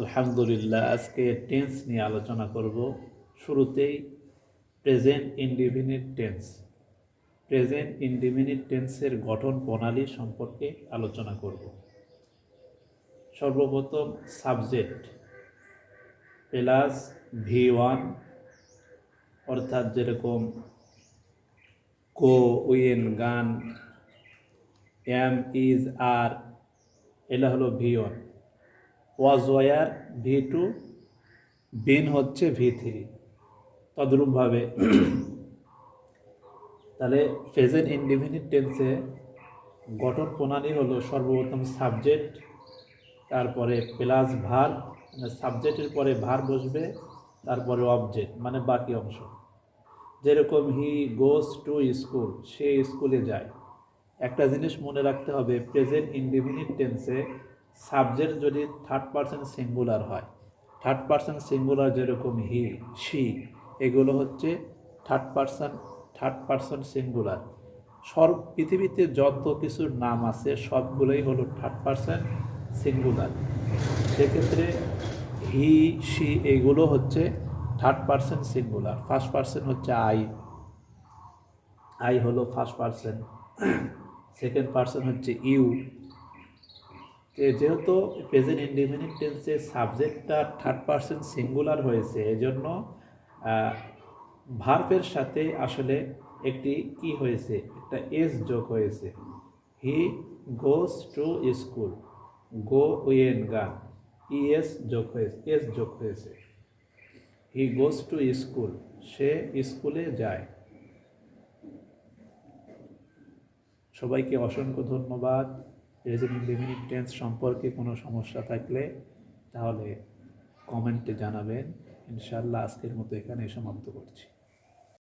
আলহামদুলিল্লাহ, আজকে টেন্স নিয়ে আলোচনা করব। শুরুতেই present indefinite tense present indefinite টেন্সের গঠন প্রণালী সম্পর্কে আলোচনা করব। সর্বপ্রথম সাবজেক্ট প্লাস ভি ওয়ান অর্থাৎ যেরকম go, went, gone am is are এটা হলো V one was were V two been হচ্ছে ভি থ্রি। তদ্রূপভাবে। তাহলে প্রেজেন্ট ইনডিফিনিট টেন্সে গঠন প্রণালী হলো সর্বপ্রথম সাবজেক্ট তারপরে প্লাস ভার মানে সাবজেক্টের পরে ভার বসবে, তারপরে অবজেক্ট মানে বাকি অংশ। যেরকম হি গোস টু স্কুল সে স্কুলে যায়। একটা জিনিস মনে রাখতে হবে প্রেজেন্ট ইনডিফিনিট টেন্সে সাবজেক্ট যদি থার্ড পার্সন সিঙ্গুলার হয় থার্ড পার্সন সিঙ্গুলার যেরকম হি সি এগুলো হচ্ছে third person third person singular সব পৃথিবীতে যত কিছুর নাম আছে, সবগুলোই হলো থার্ড পার্সন সিঙ্গুলার সেক্ষেত্রে হি সি এগুলো হচ্ছে third person singular first person হচ্ছে আই আই হলো ফার্স্ট পার্সন সেকেন্ড পার্সন হচ্ছে ইউ যেহেতু প্রেজেন্ট ইন্ডিপেন্ডেন্ট টেন্সে সাবজেক্টটা থার্ড পার্সন সিঙ্গুলার হয়েছে, এজন্য ভার্বের সাথে আসলে একটি কি হয়েছে, একটা এস যোগ হয়েছে। হি গোস টু স্কুল গো উইয়েন গান ইএস যোগ হয়েছে এস যোগ হয়েছে। হি গোস টু স্কুল সে স্কুলে যায়। সবাইকে অসংখ্য ধন্যবাদ। লিমিট টেন্স সম্পর্কে কোনো সমস্যা থাকলে তাহলে কমেন্টে জানাবেন। ইনশাল্লাহ আজকের মতো এখানে সমাপ্ত করছি।